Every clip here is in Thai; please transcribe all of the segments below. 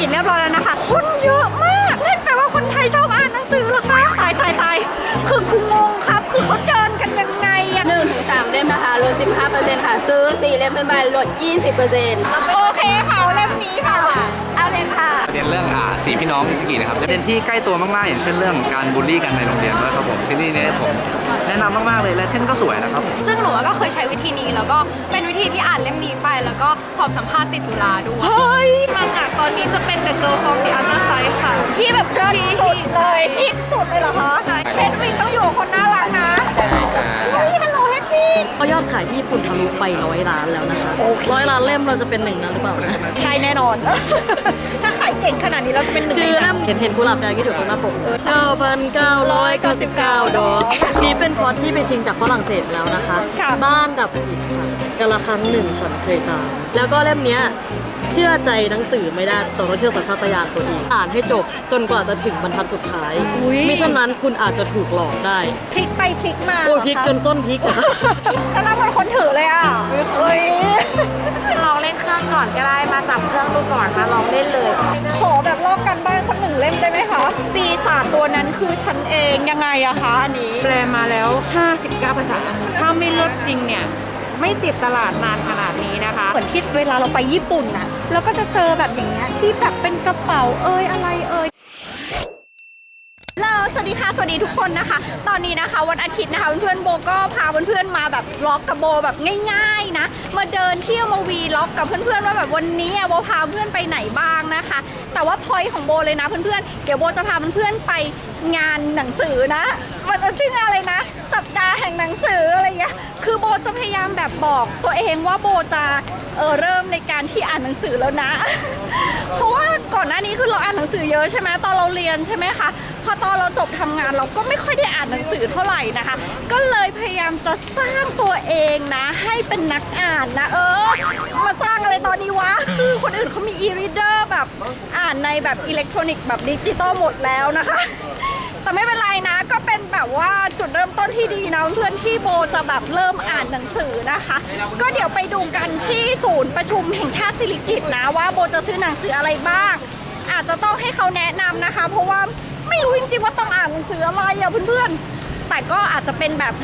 กิจเรียบร้อยแล้วนะคะ คนเยอะมาก นั่นแปลว่าคนไทยชอบอ่านหนังสือเหรอคะตายตายตายคือกูงงครับ คือเขาเดินกันยังไงอะหนึ่งถึงสามเล่มนะคะลด15%ค่ะ ซื้อสี่เล่มขึ้นไปลด 20%โอเคค่ะเอาเล่มนี้ค่ะ เอาเลยค่ะประเด็นเรื่องอ่าสีพี่น้องมิสกินะครับประเด็นที่ใกล้ตัวมากๆ อย่างเช่นเรื่องการบูลลี่กันในโรงเรียนด้วยครับผมซีรีส์นี้ผมแนะนำมากๆเลยและเส้นก็สวยนะครับผมซึ่งหนูก็เคยใช้วิธีนี้แล้วก็เป็นวิธีที่อ่านเล่มนี้ไป แล้วก็สอบสัมภาษณ์ติดจุฬาด้วยเฮ้ยมังอะตอนนี้จะเป็น The Girl from the Other Side ค่ะ ที่แบบยอดสุดเลยที่สุดเลยเหรอคะเฮดวินต้องอยู่กับคนน่ารักนะเฮ้ยฮัลโหล เฮดวินเพราะยอดขายที่ญี่ปุ่นทะลุไปร้อยล้านแล้วนะคะร้อยล้านเล่มเราจะเป็นหนึ่งนั้นหรือเปล่านะใช่แน่นอน ถ้าขายเก่งขนาดนี้เราจะเป็นหนึ่งคือในเล่นั้นมเห็นเห็นกุหลาบแดงที่ถือเป็นหน้าปก9,999 ดอก นี่เป็นพล็อตที่ไปชิงจากฝรั่งเศสแล้วนะคะ บ้านดับจิตค่ะกาละครั้งหนึ่งฉันเคยตาม แล้วก็เล่มเนี้ยเชื่อใจหนังสือไม่ได้แต่ต้องเชื่อสัญชาตญาณตัวเองอ่านให้จบจนกว่าจะถึงบรรทัดสุดท้ายมิฉะนั้นคุณอาจจะถูกหลอกได้พลิกไปพลิกมาโอ้ยพลิกจนส้นพลิกอะแล้วเราเป็นคนถือเลยอะเฮ้ยลองเล่นเครื่องก่อนก็ได้มาจับเครื่องดูก่อนมาลองเล่นเลย ขอแบบลอกกันบ้านคนหนึ่งเล่มได้ไหมคะปีศาจตัวนั้นคือฉันเองยังไงอะคะอันนี้แปลมาแล้ว 59 ภาษา ถ้าไม่ลดจริงเนี่ย ไม่ติดตลาดนานขนาดนี้นะคะ เหมือนที่เวลาเราไปญี่ปุ่นนะเราก็จะเจอแบบอย่างเงี้ยที่แบบเป็นกระเป๋าเอ้ยอะไรเอ้ย ดีค่ะ สวัสดีทุกคนนะคะ ตอนนี้นะคะวันอาทิตย์นะคะเพื่อนๆโบก็พาเพื่อนๆมาแบบล็อกกับโบแบบง่าย ๆนะ มาเดินเที่ยวมาวีล็อกกับเพื่อนๆว่าแบบวันนี้โบพาเพื่อนไปไหนบ้างนะคะ แต่ว่าพอยของโบเลยนะเพื่อนๆเดี๋ยวโบจะพาเพื่อนๆไปงานหนังสือนะ มันชื่ออะไรนะ สัปดาห์แห่งหนังสืออะไรเงี้ยคือโบจะพยายามแบบบอกตัวเองว่าโบจะ เออเริ่มในการที่อ่านหนังสือแล้วนะ เพราะว่าก่อนหน้านี้คือเราอ่านหนังสือเยอะใช่ไหมตอนเราเรียนใช่ไหมคะพอตอนเราจบทำงานเราก็ไม่ค่อยได้อ่านหนังสือเท่าไหร่นะคะ ก็เลยพยายามจะสร้างตัวเองนะ ให้เป็นนักอ่านนะ เออ มาสร้างอะไรตอนนี้วะคือคนอื่นเขามี e-reader แบบอ่านในแบบอิเล็กทรอนิกส์แบบดิจิตอลหมดแล้วนะคะ แต่ไม่เป็นไรนะ ก็เป็นแบบว่าจุดเริ่มต้นที่ดีนะเพื่อนที่โบจะแบบเริ่มอ่านหนังสือนะคะ ก็เดี๋ยวไปดูกันที่ศูนย์ประชุมแห่งชาติสิริกิติ์นะว่าโบจะซื้อหนังสืออะไรบ้าง อาจจะต้องให้เขาแนะนำนะคะ เพราะว่าไม่รู้จริงๆว่าต้องอ่านหนังสืออะไรอะเพื่อนๆ แต่ก็อาจจะเป็นแบบ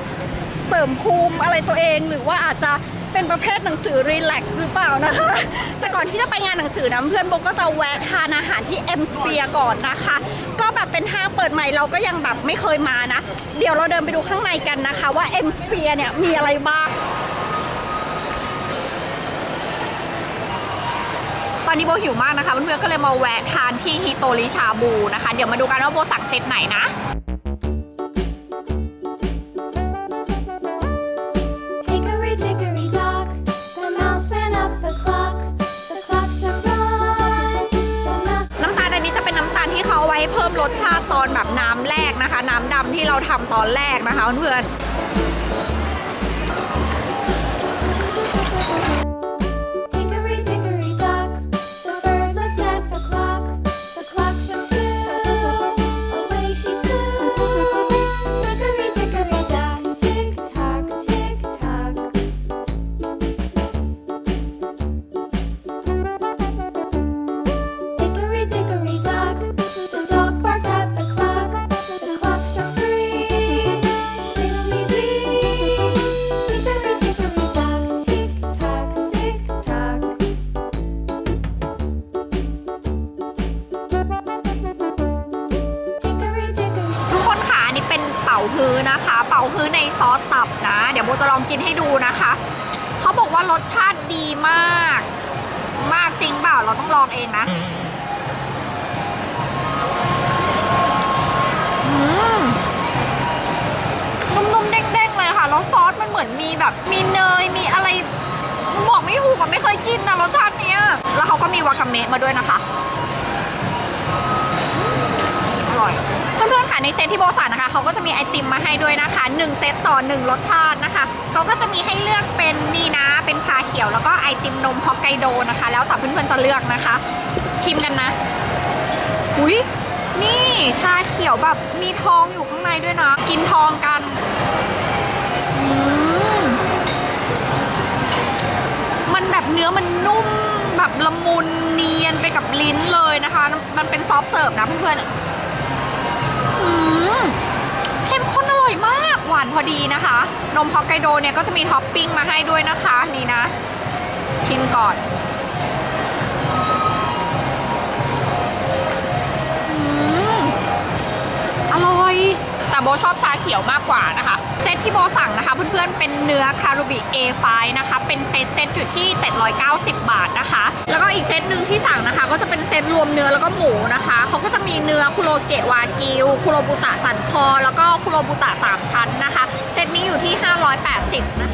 เสริมภูมิอะไรตัวเอง หรือว่าอาจจะเป็นประเภทหนังสือรีแลกซ์หรือเปล่านะคะ แต่ก่อนที่จะไปงานหนังสือนะเพื่อนโบก็จะแวะทานอาหารที่ M Sphere ก่อนนะคะ แบบเป็นห้างเปิดใหม่เราก็ยังแบบไม่เคยมานะ เดี๋ยวเราเดินไปดูข้างในกันนะคะว่า M Sphere เนี่ยมีอะไรบ้างตอนนี้โบหิวมากนะคะเพื่อนๆก็เลยมาแวะทานที่ฮิโตริชาบูนะคะ เดี๋ยวมาดูกันว่าโบสั่งเซตไหนนะ เราทำตอนแรกนะคะเพื่อน เมะมาด้วยนะคะ อร่อย เพื่อนๆค่ะในเซตที่โบสั่งนะคะเขาก็จะมีไอติมมาให้ด้วยนะคะ 1 เซตต่อ 1 รสชาตินะคะเขาก็จะมีให้เลือกเป็นนี่นะ เป็นชาเขียวแล้วก็ไอติมนมฮอกไกโดนะคะ แล้วแต่เพื่อนๆจะเลือกนะคะ ชิมกันนะอุ้ยนี่ชาเขียวแบบมีทองอยู่ข้างในด้วยนะ กินทองกันอืมมันแบบเนื้อมันนุ่ม แบบละมุนเนียนไปกับลิ้นเลยนะคะ มันเป็นซอฟเสิร์ฟนะเพื่อนๆอืมเข้มข้นอร่อยมาก หวานพอดีนะคะ นมฮอกไกโดเนี่ยก็จะมีท็อปปิ้งมาให้ด้วยนะคะ นี่นะ ชิมก่อน แต่โบชอบชาเขียวมากกว่านะคะ เซตที่โบสั่งนะคะเพื่อนๆเป็นเนื้อคารุบิ A5 นะคะเป็นเซตเซตอยู่ที่ 790 บาทนะคะ แล้วก็อีกเซตหนึ่งที่สั่งนะคะ ก็จะเป็นเซตรวมเนื้อแล้วก็หมูนะคะเขาก็จะมีเนื้อคุโรเกะวากิวคุโรบุตะสันคอ แล้วก็คุโรบุตะ3ชั้นนะคะ เซตนี้อยู่ที่ 580นะคะ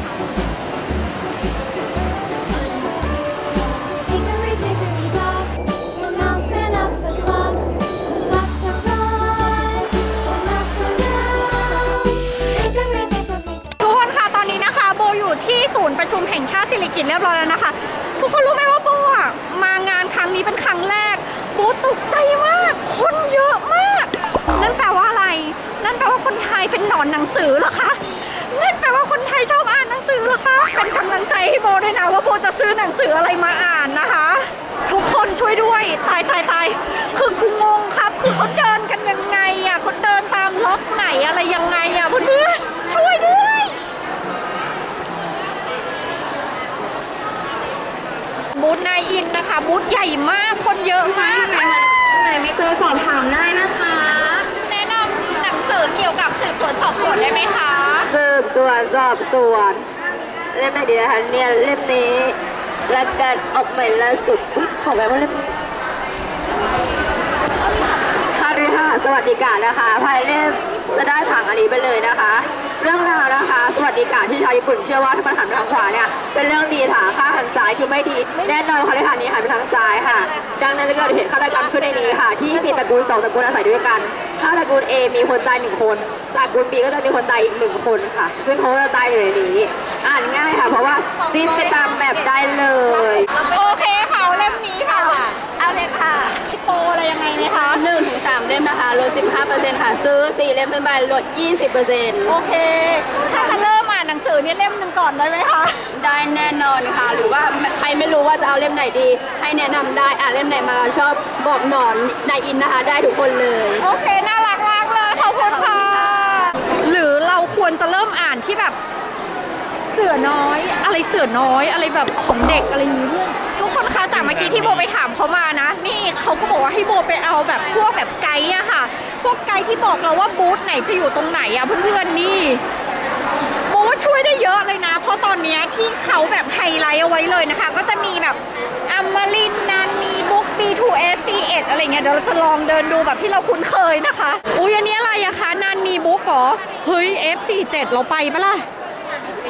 สิริกิตเรียบร้อยแล้วนะคะ ทุกคนรู้ไหมว่าโบอะมางานครั้งนี้เป็นครั้งแรกโบตกใจมาก คนเยอะมาก นั่นแปลว่าอะไร นั่นแปลว่าคนไทยเป็นหนอนหนังสือเหรอคะ นั่นแปลว่าคนไทยชอบอ่านหนังสือเหรอคะ เป็นกำลังใจให้โบด้วยนะว่าโบจะซื้อหนังสืออะไรมาอ่านนะคะ ทุกคนช่วยด้วยตายตายตายคือกูงงครับ คือเขาเดินกันยังไงอะเขาเดินตามล็อกไหนอะไรยังไงอะเพื่อนๆช่วยด้วย บูธ นายอินนะคะบูธใหญ่มากคนเยอะมากไหนมีตัวสอบถามได้นะคะ แนะนำหนังสือเกี่ยวกับสืบสวนสอบสวนได้ไหมคะ สืบสวนสอบสวน เล่มไหนดีนะคะเนี่ยเล่มนี้และการออกใหม่ล่าสุดอุ๊ยขอไว้ว่าเล่มนี้คาริฮาสวัสดิการนะคะภายในเล่มจะได้ผังอันนี้ไปเลยนะคะ เรื่องราวนะคะ สวัสดิการที่ชาวญี่ปุ่นเชื่อว่าถ้ามันหันไปทางขวาเนี่ยเป็นเรื่องดีค่ะค่าหันซ้ายคือไม่ดี แน่นอนคาริฮานี้หันไปทางซ้ายค่ะ ดังนั้นจะเกิดเหตุฆาตกรรมขึ้นในนี้ค่ะ ที่มีตระกูลสองตระกูลอาศัยด้วยกัน ถ้าตระกูล A มีคนตายหนึ่งคนตระกูล B ก็จะมีคนตายอีกหนึ่งคนค่ะ ซึ่งเขาจะตายอยู่ในนี้ อ่านง่ายค่ะ เพราะว่าจิ้มไปตามแบบได้เลย โอเคค่ะเอาเล่มนี้ค่ะ เอาเลยค่ะโปรอะไรยังไงไหมคะหนึ่งถึงสามเล่มนะคะลด15%ค่ะ ซื้อสี่เล่มขึ้นไปลด20%โอเค ถ้าจะเริ่มอ่านหนังสือเนี่ยเล่มหนึ่งก่อนได้ไหมคะ ได้แน่นอนค่ะ หรือว่าใครไม่รู้ว่าจะเอาเล่มไหนดี ให้แนะนำได้อ่านเล่มไหนมาชอบบอกหนอนนายอินนะคะ ได้ทุกคนเลย โอเค น่ารักมากเลยขอบคุณค่ะ หรือเราควรจะเริ่มอ่านที่แบบ เสือน้อย อะไรเสือน้อยอะไรแบบของเด็กอะไรอย่างนี้ด้วย ทุกคะจากเมื่อกี้ที่โบไปถามเขามานะ นี่เขาก็บอกว่าให้โบไปเอาแบบพวกแบบไกด์อะค่ะ พวกไกด์ที่บอกเราว่าบูธไหนจะอยู่ตรงไหนอะเพื่อนๆนี่โบว่าช่วยได้เยอะเลยนะ เพราะตอนนี้ที่เขาแบบไฮไลท์เอาไว้เลยนะคะ ก็จะมีแบบอัมรินนันมีบุ๊ก B2S C1 อะไรเงี้ยเดี๋ยวเราจะลองเดินดูแบบที่เราคุ้นเคยนะคะ อุ้ยอันนี้อะไรอะคะนันมีบุ๊กเหรอเฮ้ย F47 เราไปปะล่ะ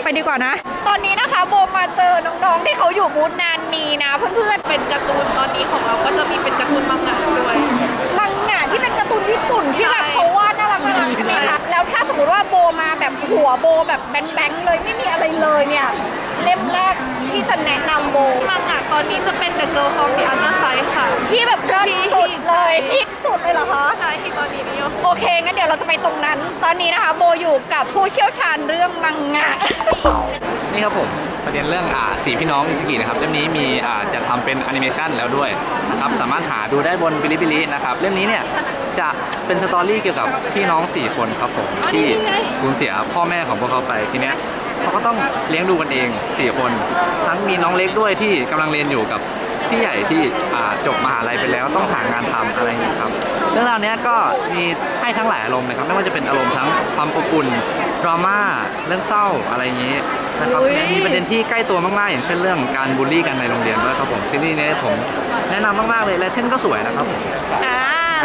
ไปดีกว่านะ ตอนนี้นะคะโบมาเจอน้องๆที่เขาอยู่บูธนาน มีนะเพื่อนๆ เป็นการ์ตูนตอนนี้ของเราก็จะมีเป็นการ์ตูนมังงะด้วย มังงะที่เป็นการ์ตูนญี่ปุ่นที่แบบเขาวาดน่ารักน่ารักใช่ไหมคะแล้วถ้าสมมติว่าโบมาแบบหัวโบแบบแบงๆเลยไม่มีอะไรเลยเนี่ยเล่มแรกที่จะแนะนำโบมังงะตอนนี้จะเป็น The Girl from the Other Side ค่ะ ที่แบบเลิศสุดเลยฮิตสุดเลยเหรอคะ เคงั้นเดี๋ยวเราจะไปตรงนั้น ตอนนี้นะคะโบอยู่กับผู้เชี่ยวชาญเรื่องมังงะ นี่ครับผมประเด็นเรื่องอ่าสี่พี่น้องอิสกินะครับเล่มนี้มีอ่าจะทำเป็นแอนิเมชันแล้วด้วยนะครับสามารถหาดูได้บนบิลิบิลินะครับเล่มนี้เนี่ยจะเป็นสตอรี่เกี่ยวกับพี่น้อง 4 คนครับผมที่สูญเสียพ่อแม่ของพวกเขาไปทีเนี้ยเขาก็ต้องเลี้ยงดูกันเอง 4 คน ทั้งมีน้องเล็กด้วยที่กำลังเรียนอยู่กับพี่ใหญ่ที่อ่าจบมหาลัยไปแล้วต้องหางานทำอะไรอย่างเงี้ยครับ เรื่องราวเนี้ยก็มีให้ทั้งหลายอารมณ์นะครับไม่ว่าจะเป็นอารมณ์ทั้งความอบอุ่นดราม่าเรื่องเศร้าอะไรอย่างงี้นะครับอุ๊ย มีประเด็นที่ใกล้ตัวมากๆ อย่างเช่นเรื่องการบูลลี่กันในโรงเรียนด้วยครับผมซีรีส์นี้ผมแนะนำมากๆเลยและเส้นก็สวยนะครับผม อ่า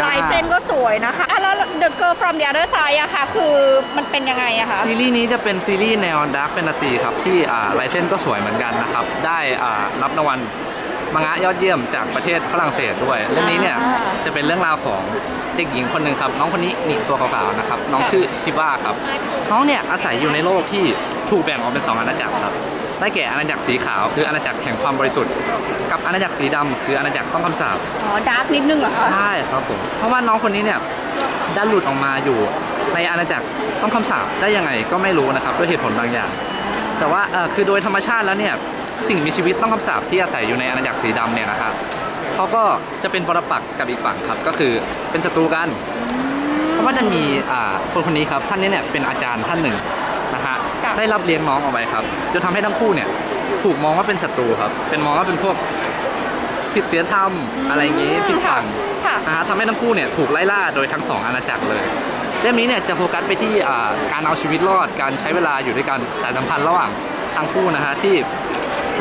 ลายเส้นก็สวยนะคะอะแล้ว The Girl from the Other Side อะค่ะ คือมันเป็นยังไงอะคะซีรีส์นี้จะเป็นซีรีส์แนวดาร์ f แฟนตาซีครับที่อ่าลายเส้นก็สวยเหมือนกันนะครับ ได้อ่ารับรางวัล มังงะยอดเยี่ยมจากประเทศฝรั่งเศสด้วยเรื่องนี้เนี่ยอ่าจะเป็นเรื่องราวของเด็กหญิงคนหนึ่งครับ น้องคนนี้นี่ตัวขาวๆนะครับน้องชื่อชิบ้าครับน้องเนี่ยอาศัยอยู่ในโลกที่ถูกแบ่งออกเป็นสองอาณาจักรครับได้แก่อาณาจักรสีขาวคืออาณาจักรแห่งความบริสุทธิ์ กับอาณาจักรสีดำคืออาณาจักรต้องคำสาปอ๋อดาร์กนิดนึงเหรอคะใช่ครับผมเพราะว่าน้องคนนี้เนี่ยดันหลุดออกมาอยู่ในอาณาจักรต้องคำสาปได้ยังไงก็ไม่รู้นะครับด้วยเหตุผลบางอย่าง แต่ว่าเออคือโดยธรรมชาติแล้วเนี่ย สิ่งมีชีวิตต้องคำสาปที่อาศัยอยู่ในอาณาจักรสีดำเนี่ยนะครับเขาก็จะเป็นปรปักษ์กับอีกฝั่งครับก็คือเป็นศัตรูกัน เพราะว่าดันมีอ่าคนคนนี้ครับท่านนี้เนี่ยเป็นอาจารย์ท่านหนึ่งนะฮะค่ะได้รับเลี้ยงน้องเอาไว้ครับจนทำให้ทั้งคู่เนี่ยถูกมองว่าเป็นศัตรูครับ เป็นมองว่าเป็นพวกผิดศีลธรรมอะไรอย่างงี้ผิดฝั่ง ค่ะ นะฮะทำให้ทั้งคู่เนี่ยถูกไล่ล่าโดยทั้งสองอาณาจักรเลยเล่มนี้เนี่ยจะโฟกัสไปที่อ่าการเอาชีวิตรอดการใช้เวลาอยู่ด้วยกันสายสัมพันธ์ระหว่างทั้งคู่นะฮะที่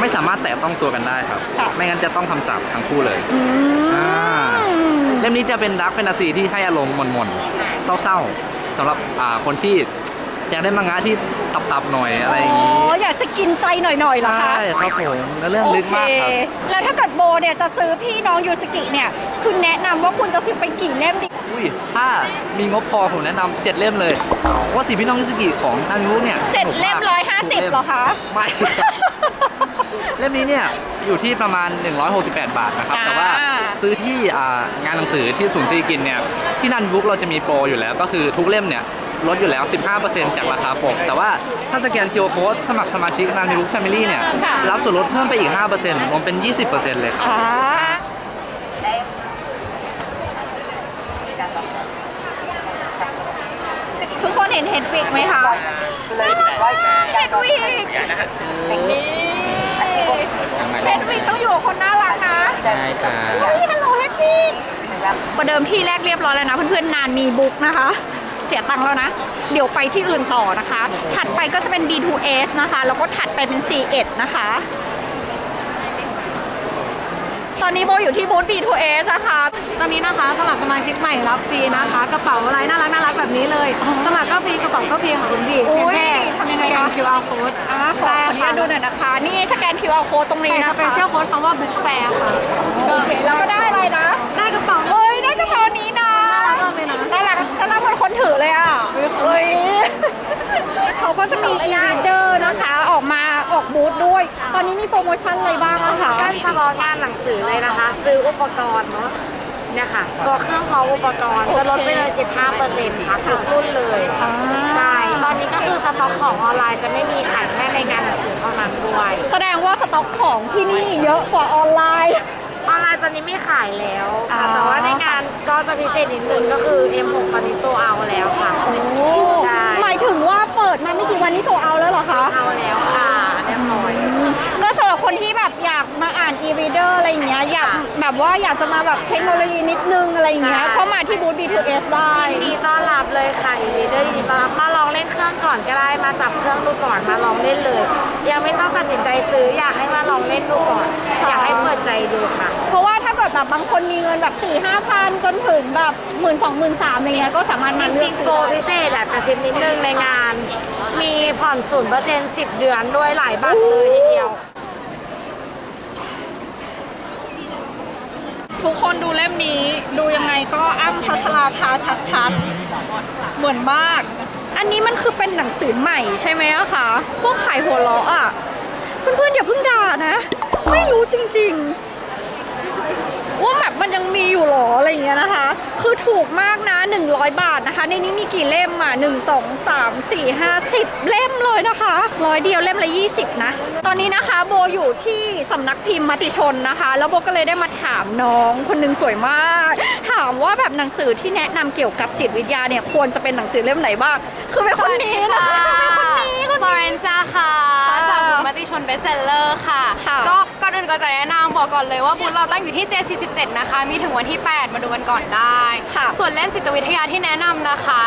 ไม่สามารถแตะต้องตัวกันได้ครับ ค่ะ ไม่งั้นจะต้องคำสาปทั้งคู่เลยอ่าเล่มนี้จะเป็นดาร์กแฟนตาซีที่ให้อารมณ์หม่นๆเศร้าๆสำหรับอ่าคนที่อยากได้มังงะที่ตับๆหน่อยอะไรอย่างอ๋นี้ออยากจะกินใจหน่อยๆเหรอคะใช่ครับผมแล้วเรื่องโอลึกเคมากครับ แล้วถ้าเกิดโบเนี่ยจะซื้อพี่น้องยูสกิเนี่ยคุณแนะนำว่าคุณจะซื้อไปกี่เล่มดี อุ้ยถ้ามีงบพอผมแนะนำเจ็ดเล่มเลยเพราะว่าสีพี่น้องมิสกิของทางนู้นเนี่ยเสร็จเล่มสนุกร้อยกห้าทุกสิบล่มเหรอคะ ไม่ เล่มนี้เนี่ยอยู่ที่ประมาณ 168 บาทนะครับอ่าแต่ว่าซื้อที่อ่างานหนังสือที่ศูนย์ซีกินเนี่ยที่นันบุ๊กเราจะมีโปรอยู่แล้ว ก็คือทุกเล่มเนี่ยลดอยู่แล้ว 15%จากราคาปก แต่ว่าถ้าสแกน QR Code สมัครสมาชิกนันบุ๊กแฟมิลี่เนี่ย รับส่วนลดเพิ่มไปอีก 5%รวมเป็น 20%เลยครับอ่าทุกคนเห็นเห็ดวิกไหมคะน่ารักมากเห็ดวิก นี่เห็ดวิกต้องอยู่กับคนน่ารักนะใช่ครับเฮ้ยฮัลโหลเฮดดี้ประเดิมที่แรกเรียบร้อยแล้วนะเพื่อนๆนานมีบุ๊กนะคะ เสียตังค์แล้วนะ เดี๋ยวไปที่อื่นต่อนะคะ ถัดไปก็จะเป็น B2S นะคะ แล้วก็ถัดไปเป็น C1 นะคะ ตอนนี้โบอยู่ที่บูธ B2S นะคะตอนนี้นะคะสมัครสมาชิกใหม่รับฟรีนะคะ กระเป๋าอะไรน่ารักน่ารักแบบนี้เลย สมัครก็ฟรีกระเป๋าก็ฟรีค่ะคุณพี่โอ้เพียงยแค่ทำยังไงสแกนคะ QR code อ่าขอใช่ขออนุค่ะญาตดูหน่อยนะคะ นี่สแกน QR code ตรงนี้ใช่นะค่ะคะเป็นเชื่อโค้ดคำว่าบุ๊กแฟร์ค่ะโอเคแล้วก็ได้อะไรนะ ได้กระเป๋าเฮ้ยได้กระเป๋านี้นะน่ารักมากเลยนะ น่ารักน่ารักเหมือนคนถือเลยอะเฮ้ยเขาก็จะมีอีเดอร์นะคะ ออกมา ออกบูธด้วย ตอนนี้มีโปรโมชั่นอะไรบ้างอะคะชั้นเฉพาะงานหนังสือเลยนะคะ ซื้ออุปกรณ์เนาะเนี่ยค่ะตัวเครื่องพร้อมอุปกรณ์จะลดไปเลย 15%ค่ะทุกรุ่นเลยใช่ ตอนนี้ก็คือสต็อกของออนไลน์จะไม่มีขายแค่ในงานหนังสือเท่านั้นด้วย แสดงว่าสต็อกของที่นี่เยอะกว่าออนไลน์ ออนไลน์ตอนนี้ไม่ขายแล้วค่ะอ๋อแต่ว่าในงานก็จะพิเศษนิดนึงก็คือ M6 ตอนนี้โซเอาแล้วค่ะใช่หมายถึงว่าเปิดมาไม่กี่วันนี้โซเอาแล้วเหรอโซคะเอาแล้วค่ะเรียบร้อย ก็สำหรับ คนที่แบบอยากมาอ่าน e-reader อะไรอย่างเงี้ยอยากแบบว่าอยากจะมาแบบเทคโนโลยีนิดนึงอะไรอย่างเงี้ยใช่ ก็มาที่บูธ B2S ได้ ยินดีต้อนรับเลยค่ะยินดีด้วยยินดีต้อนรับมาลองเล่นเครื่องก่อนก็ได้มาจับเครื่องดูก่อนมาลองเล่นเลย ยังไม่ต้องตัดสินใจซื้ออยากให้มาลองเล่นดูก่อนอยากให้เปิดใจดูค่ะ เพราะว่าถ้าเกิดแบบบางคนมีเงินแบบ4ี่ห้าพันจนถึงแบบหมื่นสองหมื่นสามอะไรเงี้ยก็สามารถจมาเลืริอกงๆซื้โปรอได้ พิเศษแหละกระซิบนิดนึงในงาน มีผ่อนศูนย์เปอร์เซ็นต์สิบเดือนด้วยหลายบัตรเลยทีเดียว ทุกคนดูเล่มนี้ดูยังไงก็อ้ำพัชราภาชัดๆ เหมือนมาก อันนี้มันคือเป็นหนังสือใหม่ใช่ไหมอะคะพวกขายหัวเราะอะเพื่อนๆอย่าเพิ่งด่านะ ไม่รู้จริง ๆ มันยังมีอยู่หรออะไรอย่างเงี้ยนะคะ คือถูกมากนะ 100 บาทนะคะ ในนี้มีกี่เล่มอะ1 2 3 4 5 10 เล่มเลยนะคะร้อยเดียวเล่มละ 20 นะ ตอนนี้นะคะโบอยู่ที่สำนักพิมพ์มติชนนะคะ แล้วโบก็เลยได้มาถามน้องคนหนึงสวยมาก ถามว่าแบบหนังสือที่แนะนำเกี่ยวกับจิตวิทยาเนี่ยควรจะเป็นหนังสือเล่มไหนบ้าง คือเป็นคนนี้นะเป็นคนนี้คนฟลอนี้เรนซ่าค่ะจากบูธม ติชนเบสเซลเลอร์ค่ะ ค่ะก็ก่อนอื่นก็จะแนะนำบอกก่อนเลยว่าบูธเราตั้งอยู่ที่ J47 นะคะ มีถึงวันที่ 8 มาดูกันก่อนได้ ค่ะส่วนเล่มจิตวิทยาที่แนะนำนะคะ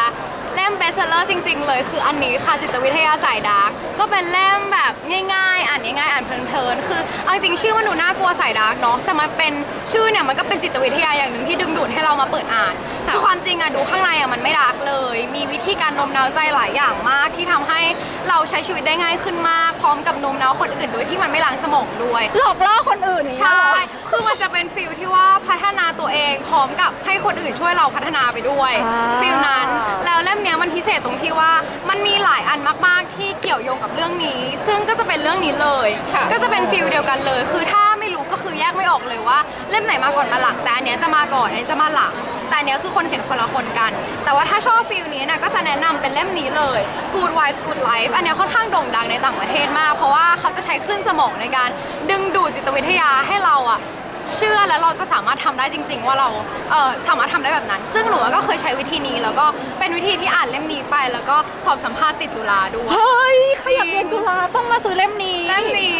เล่มเบสเซลเลอร์จริง ๆ เลยคืออันนี้ค่ะจิตวิทยาสายดาร์กก็เป็นเล่มแบบง่าย ๆ อ่านง่ายๆอ่านเพลินๆคือเอาจริงๆชื่อมันดูน่ากลัวสายดาร์กเนาะแต่มันเป็นชื่อเนี่ยมันก็เป็นจิตวิทยาอย่างหนึ่งที่ดึงดูดให้เรามาเปิดอ่านค่ะคือความจริงอะดูข้างในอะมันไม่ดาร์กเลย มีวิธีการโน้มน้าวใจหลายอย่างมากที่ทำให้เราใช้ชีวิตได้ง่ายขึ้นมาก พร้อมกับโน้มน้าวคนอื่นโดยที่มันไม่ล้างสมองด้วยหลอกล่อคนอื่นอย่างเงี้ยใช่เหรอคือมันจะเป็นฟิลที่ว่าพัฒนาตัวเองพร้อมกับให้คนอื่นช่วยเราพัฒนาไปด้วยอ่าฟิลนั้นแล้วเล่มเนี้ยมันพิเศษตรงที่ว่ามันมีหลายอันมากๆที่เกี่ยวโยงกับเรื่องนี้ ซึ่งก็จะเป็นเรื่องนี้เลย ค่ะก็จะเป็นฟิลเดียวกันเลย คือถ้าไม่รู้ก็คือแยกไม่ออกเลยว่า เล่มไหนมาก่อนมาหลังแต่อันเนี้ยจะมาก่อนอันนี้จะมาหลัง แต่อันเนี้ยคือคนเขียนคนละคนกัน แต่ว่าถ้าชอบฟิลนี้นะก็จะแนะนำเป็นเล่มนี้เลย Good Vibes Good Life อันเนี้ยค่อนข้างโด่งดังในต่างประเทศมาก เพราะว่าเขาจะใช้คลื่นสมองในการดึงดูดจิตวิทยาให้เราอะ เชื่อและเราจะสามารถทำได้จริง ๆ ว่าเราเออสามารถทำได้แบบนั้น ซึ่งหนูก็เคยใช้วิธีนี้ แล้วก็เป็นวิธีที่อ่านเล่มนี้ไป แล้วก็สอบสัมภาษณ์ติดจุฬาด้วย เฮ้ยขยับเรียนจุฬา ต้องมาซื้อเล่มนี้ เล่มนี้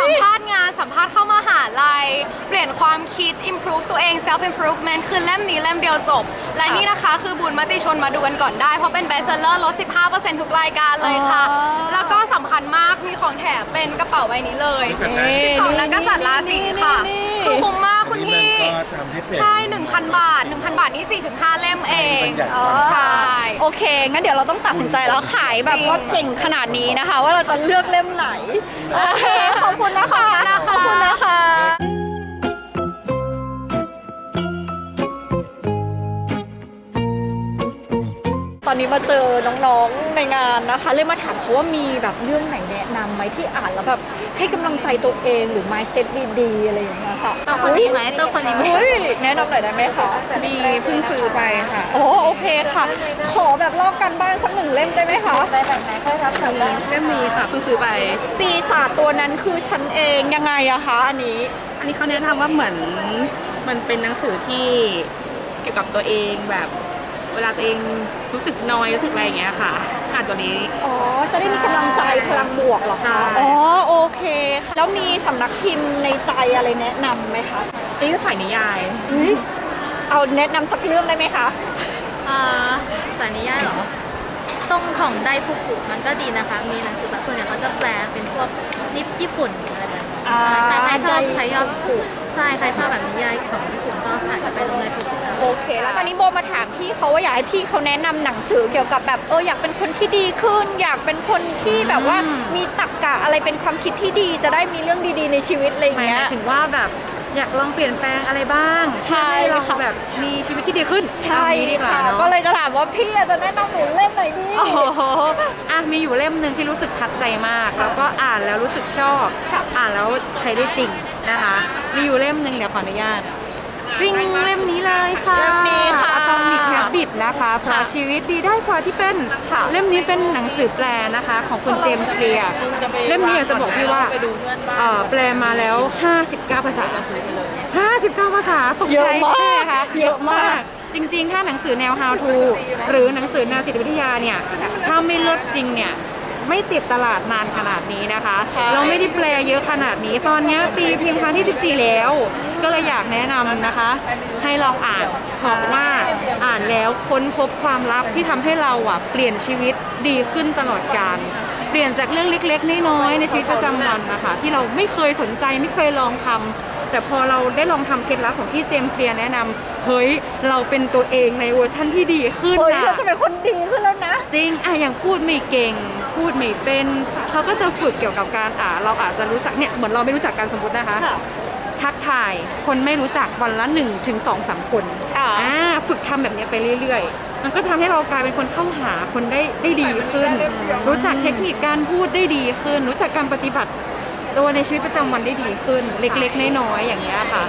สัมภาษณ์งานสัมภาษณ์เข้ามหาลัย เปลี่ยนความคิด improve ตัวเอง self improvement คือเล่มนี้เล่มเดียวจบ และนี่นะคะคือบุญมติชนมาดูกันก่อนได้ เพราะเป็น best seller ลด 15%ทุกรายการเลยค่ะอ๋อแล้วก็สำคัญมากมีของแถมเป็นกระเป๋าใบนี้เลย 12 นักกษัตริย์ราศีค่ะคือคุ้มมากคุณพี่ก็ทำให้เป็นใช่ 1,000 บาท 1,000 บาทนี่4-5 เล่มเองอ๋อใช่โอเค งั้นเดี๋ยวเราต้องตัดสินใจแล้วขายแบบว่าเก่งขนาดนี้นะคะ ว่าเราจะเลือกเล่มไหนโอเคขอบคุณนะคะขอบคุณนะคะ ตอนนี้มาเจอน้องๆในงานนะคะ เลยมาถามเขาว่ามีแบบเรื่องไหนแนะนำไหมที่อ่านแล้วแบบให้กำลังใจตัวเองหรือ mindset ดีๆอะไรอย่างเงี้ยค่ะตัวคนนี้ไหมตัวคนนี้ไหมเฮ้ยแนะนำหน่อยได้ไหมคะมีเพิ่งซื้อไปค่ะโอ้โอเคค่ะ ขอแบบลอกกันบ้านสักหนึ่งเล่มได้ไหมคะได้แบบไหนค่อยรับเล่มนี้ค่ะเพิ่งซื้อไปปีศาจตัวนั้นคือฉันเองยังไงอะคะอันนี้ อันนี้เขาแนะนำว่าเหมือนมันเป็นหนังสือที่เกี่ยวกับตัวเองแบบ เวลาตัวเองรู้สึกนอยรู้สึกอะไรอย่างเงี้ยค่ะ อ่านตัวนี้ อ๋อ จะได้มีกำลังใจพลังบวกเหรอใช่ คะ อ๋อ โอเคค่ะแล้วมีสำนักพิมพ์ในใจอะไรแนะนำไหมคะนี่ก็ฝ่ายนิยายเฮ้ยเอาแนะนำสักเรื่องได้ไหมคะ อ่าสายนิยายเหรอ ตรงของไดฟุกุมันก็ดีนะคะ มีหนังสือแบบส่วนใหญ่เขาจะแปลเป็นพวกนิปญี่ปุ่นอะไรแบบนี้อ่าใช่ใครชอบไดฟุกุใครชอบฟุกุใช่ใครชอบแบบนิยายของญี่ปุ่นก็ อาจจะไปตรงไดฟุกุได้โอเคแล้วตอนนี้โบมาถามพี่เขาว่าอยากให้พี่เขาแนะนำหนังสือเกี่ยวกับแบบเอออยากเป็นคนที่ดีขึ้น อยากเป็นคนที่แบบว่ามีตรรกะอะไรเป็นความคิดที่ดีจะได้มีเรื่องดีๆในชีวิตอะไรอย่างหมายเงี้ย ถึงว่าแบบอยากลองเปลี่ยนแปลงอะไรบ้างใช่เพื่อให้เราค่ะ แบบมีชีวิตที่ดีขึ้นใช่เอางี้ดีกว่าค่ะเนาะก็เลยจะถามว่าพี่จะแนะนำหนูเล่มไหนดี โอ้โหอะมีอยู่เล่มหนึ่งที่รู้สึกทัดใจมาก แล้วก็อ่านแล้วรู้สึกชอบอ่านแล้วใช้ได้จริงนะคะ มีอยู่เล่มหนึ่งเดี๋ยวขออนุญาต ทริงเล่มนี้เลยค่ะเล่มนี้ค่ะ Atomic Habit นะคะ เพราะชีวิตดีได้กว่าที่เป็น ค่ะ เล่มนี้เป็นหนังสือแปลนะคะ ของคุณเจมส์เคลียร์เล่มนี้อยากจะบอกพี่ว่าเอ่อแปลมาแล้ว 59 ภาษา 59 ภาษาตกเยใจอะมากใช่ไหมคะเยอะมาก จริงๆ ถ้าหนังสือแนว how to หรือหนังสือแนวจิตวิทยาเนี่ย ถ้าไม่เลิศจริงเนี่ย ไม่ติดตลาดนานขนาดนี้นะคะใช่เราไม่ได้แปลเยอะขนาดนี้ ตอนเนี้ยตีพิมพ์ครั้งที่ 14 แล้ว ก็เลยอยากแนะนำนะคะ ให้ลองอ่านเพราะว่าอ่านแล้วค้นพบความลับที่ทำให้เราอะเปลี่ยนชีวิตดีขึ้นตลอดกาลเปลี่ยนจากเรื่องเล็กๆน้อยๆในชีวิตประจำวันนะคะ ที่เราไม่เคยสนใจไม่เคยลองทำแต่พอเราได้ลองทำเคล็ดลับของที่เจมส์เคลียร์แนะนำเฮ้ยเราเป็นตัวเองในเวอร์ชั่นที่ดีขึ้นเฮ้ยอะเราจะเป็นคนดีขึ้นแล้วนะ จริงอะอย่างพูดไม่เก่ง พูดไม่เป็นเขาก็จะฝึกเกี่ยวกับการอ่านเราอาจจะรู้จักเนี่ยเหมือนเราไม่รู้จักการสมมตินะคะ ค่ะ ทักทายคนไม่รู้จักวันละ1นถึงสองสามคนค่ะอ่าฝึกทำแบบเนี้ยไปเรื่อยๆ มันก็จะทำให้เรากลายเป็นคนเข้าหาคนได้ได้ดีขึ้น รู้จักเทคนิคการพูดได้ดีขึ้น รู้จักการปฏิบัติ ตัวในชีวิตประจำวันได้ดีขึ้น เล็กๆน้อยๆอย่างเงี้ยค่ะ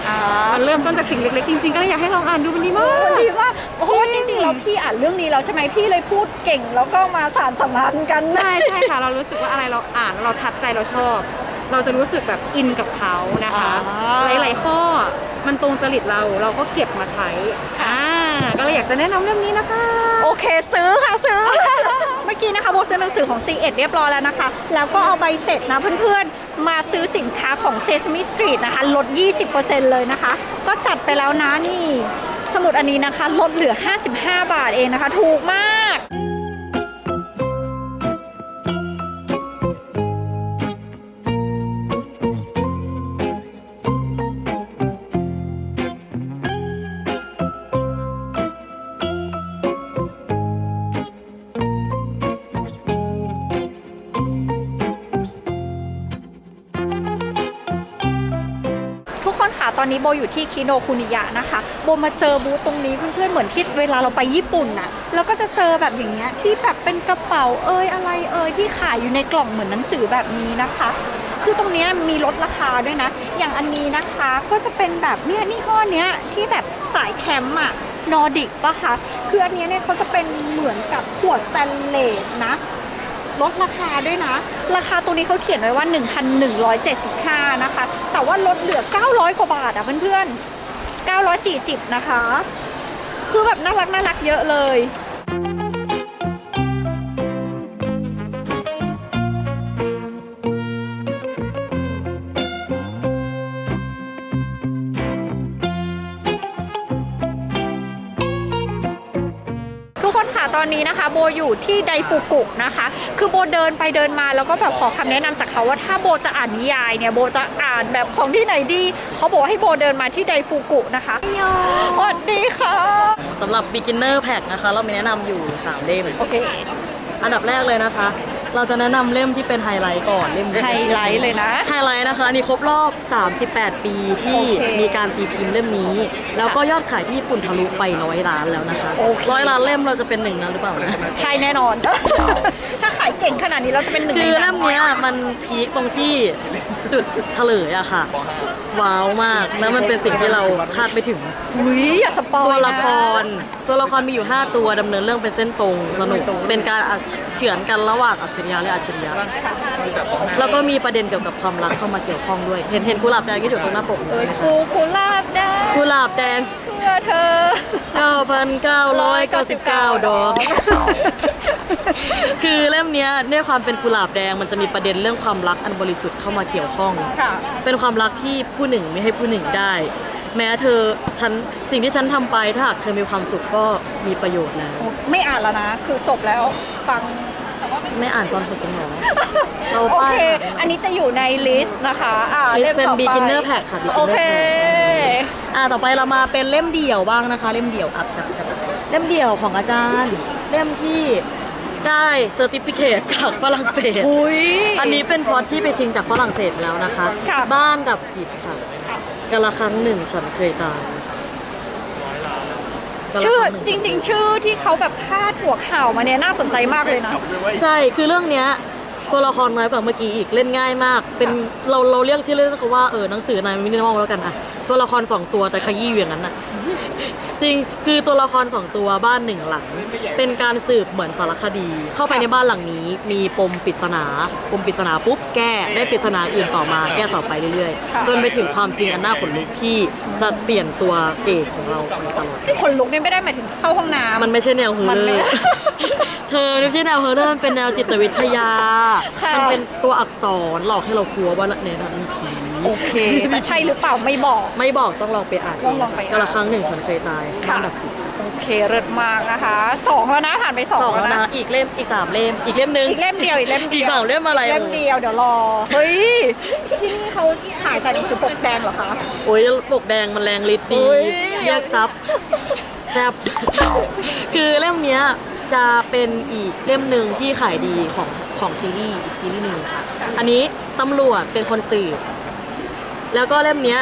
มันเริ่มต้นจากสิ่งเล็กๆจริงๆก็เลยอยากให้ลองอ่านดูมันดีมากมันดีมากโอ้โหจริงๆแล้วพี่อ่านเรื่องนี้แล้วใช่ไหมพี่เลยพูดเก่งแล้วก็มาสานสัมพันธ์กันใช่ใช่ค่ะ เรารู้สึกว่าอะไรเราอ่านเราทัดใจเราชอบ เราจะรู้สึกแบบอินกับเขานะคะ อ่า หลาย ๆ ข้อมันตรงจริตเราเราก็เก็บมาใช้อ่า ก็เลยอยากจะแนะนำเรื่องนี้นะคะ โอเคซื้อค่ะซื้อ เมื่อกี้นะคะโบซื้อหนังสือของ C1 เรียบร้อยแล้วนะคะ แล้วก็เอาใบเสร็จนะเพื่อนๆ มาซื้อสินค้าของ Sesame Street นะคะ ลด 20%เลยนะคะ ก็จัดไปแล้วนะนี่ สมุดอันนี้นะคะ ลดเหลือ 55 บาทเองนะคะ ถูกมาก คนค่ะตอนนี้โบอยู่ที่คิโนคุนิยะนะคะโบมาเจอบูธตรงนี้เพื่อนๆเหมือนที่เวลาเราไปญี่ปุ่นน่ะแล้วก็จะเจอแบบอย่างเงี้ยที่แบบเป็นกระเป๋าเอ่ยอะไรเอ่ยที่ขายอยู่ในกล่องเหมือนหนังสือแบบนี้นะคะ คือตรงนี้มีลดราคาด้วยนะ อย่างอันนี้นะคะก็จะเป็นแบบเนี้ยนี่ห้อเนี้ยที่แบบสายแคมป์อะนอร์ดิกปะคะคืออันนี้เนี่ยเขาจะเป็นเหมือนกับขวดสแตนเลสนะ ลดราคาด้วยนะ ราคาตัวนี้เขาเขียนไว้ว่า 1,175 นะคะ แต่ว่าลดเหลือ 900 กว่าบาทอะเพื่อนๆ940 นะคะ คือแบบน่ารักน่ารักเยอะเลย ตอนนี้นะคะ โบอยู่ที่ไดฟูกุนะคะ คือโบเดินไปเดินมาแล้วก็แบบขอคำแนะนำจากเขาว่าถ้าโบจะอ่านนิยายเนี่ยโบจะอ่านแบบของที่ไหนดีเขาบอกว่าให้โบเดินมาที่ไดฟูกุนะคะสวัสดีค่ะสำหรับ beginner pack นะคะ เรามีแนะนำอยู่ 3 เล่มโอเค อันดับแรกเลยนะคะ เราจะแนะนำเล่มที่เป็นไฮไลท์ก่อนเล่มไฮไลท์เลยนะ ไฮไลท์นะคะ อันนี้ครบรอบ 38 ปีที่โอเคมีการตีพิมพ์เล่มนี้ แล้วก็ยอดขายที่ญี่ปุ่นทะลุไปร้อยล้านแล้วนะคะโอเค ร้อยล้านเล่มเราจะเป็นหนึ่งนั้นหรือเปล่านะ ใช่แน่นอน ถ้าขายเก่งขนาดนี้เราจะเป็นหนึ่งคือในเล่มเนี้ยมันพีคตรงที่จุดเฉลยอะค่ะ ว้าวมาก แล้วมันเป็นสิ่งที่เราคาดไม่ถึง อุ้ยอย่าสปอยตัวละคร ตัวละครมีอยู่ 5 ตัวดำเนินเรื่องเป็นเส้นตรงสนุก เป็นการอัดเฉือนกันระหว่างอัจฉริยะและอัจฉริยะแล้วก็มีประเด็นเกี่ยวกับความรักเข้ามาเกี่ยวข้องด้วย เห็นเห็นกุหลาบแดงที่อยู่ตรงหน้าปกเอ้ยใช่ไหมกูคะกูลาบได้กุหลาบแดงเพื่อเธอ 9,999 ดอก คือเล่มเนี้ยด้วยความเป็นกุหลาบแดงมันจะมีประเด็นเรื่องความรักอันบริสุทธิ์เข้ามาเกี่ยวข้อง ค่ะ เป็นความรักที่ผู้หนึ่งไม่ให้ผู้หนึ่งได้ แม้เธอฉันสิ่งที่ฉันทำไปถ้าหากเธอมีความสุขก็มีประโยชน์แล้ว ไม่อ่านแล้วนะ คือจบแล้วฟัง ไม่อ่านตอนฝึกเป็นหมอเราโอป้ายเคค่ะอันนี้จะอยู่ในลิสต์นะคะอ่าลิสต์เล่มเป็นต่อไป beginner pack ค่ะ beginner โอเคอ่าต่อไปเรามาเป็นเล่มเดี่ยวบ้างนะคะ เล่มเดี่ยวครับจับจับเล่มเดี่ยวของอาจารย์ เล่มที่ได้เซอร์ติฟิเคตจากฝรั่งเศส อุ้ย อันนี้เป็นพล็อตที่ไปชิงจากฝรั่งเศสแล้วนะคะ ค่ะ บ้านดับจิตค่ะกาละครั้งหนึ่งฉันเคยตายกาละ ชื่อครั้งหนึ่จริง ๆ ชื่อที่เขาแบบพาดหัวข่าวมาเนี่ยน่าสนใจมากเลยนะ ใช่ คือเรื่องเนี้ย ตัวละครน้อยกว่าเมื่อกี้อีกเล่นง่ายมาก เป็นเราเราเรียกชื่อเล่นเขาว่าเออหนังสือนายมินิมอลแล้วกันอะตัวละครสองตัวแต่ขยี้อยู่อย่างนั้นอะจริงคือตัวละครสองตัวบ้านหนึ่งหลัง เป็นการสืบเหมือนสารคดี เข้าไปในบ้านหลังนี้ มีปมปริศนาปมปริศนาปุ๊บแก้ได้ปริศนาอื่นต่อมา แก้ต่อไปเรื่อยค่ะๆจนไปถึงความจริงอันน่าขนลุกที่จะเปลี่ยนตัวเอกของเราไปตลอดคนลุกเนี่ยไม่ได้หมายถึงเข้าห้องน้ำมันไม่ใช่แนวเฮอร์มันเลไม่อร์ เธอไม่ใช่แนวเฮอร์เลอร์มันเป็นแนวจิตวิทยา ค่ะ มันเป็นตัวอักษรหลอกให้เรากลัวว่าในนั้นมีผีโอเค แต่ใช่หรือเปล่าไม่บอก ไม่บอกต้องลองไปอ่านต้องลองไปอ่านกาละครั้งหนึ่งฉันเคยตายค่ะ บ้านดับจิตโอเคเลิศมากนะคะสองแล้วนะผ่านไปสองสองแล้วแล้วนะนะ อีกเล่มอีกสามเล่มอีกเล่มหนึ่งอีกเล่มเดียวอีกเล่มเดียวอีกสองเล่มอะไรเล่มเดียวเดี๋ยวรอ เฮ้ย ที่นี่เขาขายแต่หนังสือปกแดงเหรอคะ โอ้ยปกแดงมันแรงฤทธิ์ดีโอ้ย เรียกซับแซบคือเล่มเนี้ย จะเป็นอีกเล่มหนึ่งที่ขายดีของของซีรีส์อีกซีรีส์หนึ่งค่ะ อันนี้ตำรวจเป็นคนสืบแล้วก็เล่มเนี้ย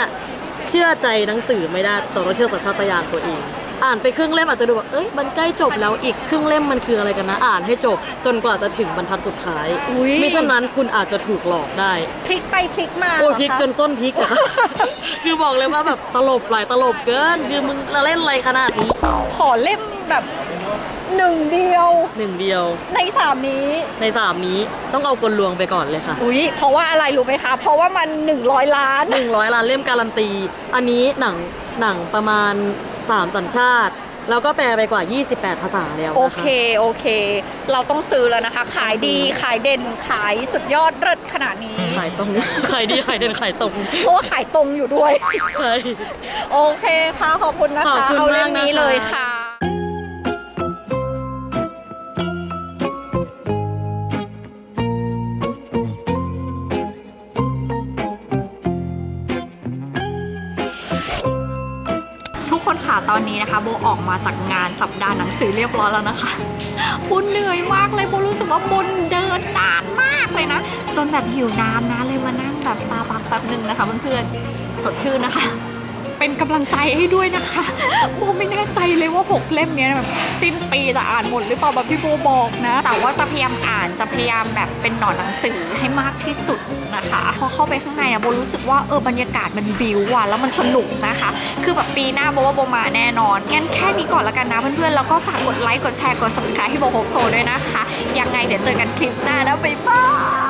เชื่อใจหนังสือไม่ได้แต่ต้องเชื่อสัญชาตญาณตัวเอง อ่านไปครึ่งเล่มอาจจะดูแบบเอ้ยมันใกล้จบแล้วอีกครึ่งเล่มมันคืออะไรกันนะ อ่านให้จบจนกว่าจะถึงบรรทัดสุดท้ายอุ๊ย มิฉะนั้นคุณอาจจะถูกหลอกได้ พลิกไปพลิกมาโอ้ยเหรอพลิกคะจนส้นพลิกอะ คือบอกเลยว่าแบบตลบหลายตลบเกิน คือมึงเราเล่นอะไรขนาดนี้ ขอเล่ม แบบหนึ่งเดียวหนึ่งเดียวในสามนี้ในในสามนี้ต้องเอาคนลวงไปก่อนเลยค่ะอุ้ยเพราะว่าอะไรรู้ไหมคะ เพราะว่ามัน 100 ล้านหนึ่งร้อยล้านเล่มการันตี อันนี้หนังหนังประมาณสามสัญชาติ แล้วก็แปลไปกว่า 28 ภาษาแล้วนะคะโอเค โอเค เราต้องซื้อแล้วนะคะ ขายดีขายเด่นขายสุดยอดเลิศขนาดนี้ ขายตรงขายดีขายเด่นขายตรงเพราะว่าขายตรงอยู่ด้วยขายโอเคค่ะขอบคุณนะขอบคะคุณเอาเล่มมากนะคะนี้เลยค่ะ ตอนนี้นะคะโบออกมาจากงานสัปดาห์หนังสือเรียบร้อยแล้วนะคะบุญเหนื่อยมากเลยโบรู้สึกว่าบนเดินนานมากเลยนะ จนแบบหิวน้ำนะเลยมานั่งแบบสตาร์บัคแป๊บหนึ่งนะคะเพื่อนๆสดชื่นนะคะ เป็นกำลังใจให้ด้วยนะคะโบไม่แน่ใจเลยว่า 6 เล่มเนี้ยแบบสิ้นปีจะอ่านหมดหรือเปล่าแบบพี่โบบอกนะ แต่ว่าจะพยายามอ่านจะพยายามแบบเป็นหนอนหนังสือให้มากที่สุดนะคะพอเข้าไปข้างในอะโบรู้สึกว่าเออบรรยากาศมันบิวว่ะแล้วมันสนุกนะคะ คือแบบปีหน้าโบว่าโบมาแน่นอนงั้นแค่นี้ก่อนละกันนะเพื่อนๆแล้วก็ฝากกดไลค์กดแชร์กด subscribe ให้โบโฮโซด้วยนะคะยังไงเดี๋ยวเจอกันคลิปหน้านะบ๊ายบาย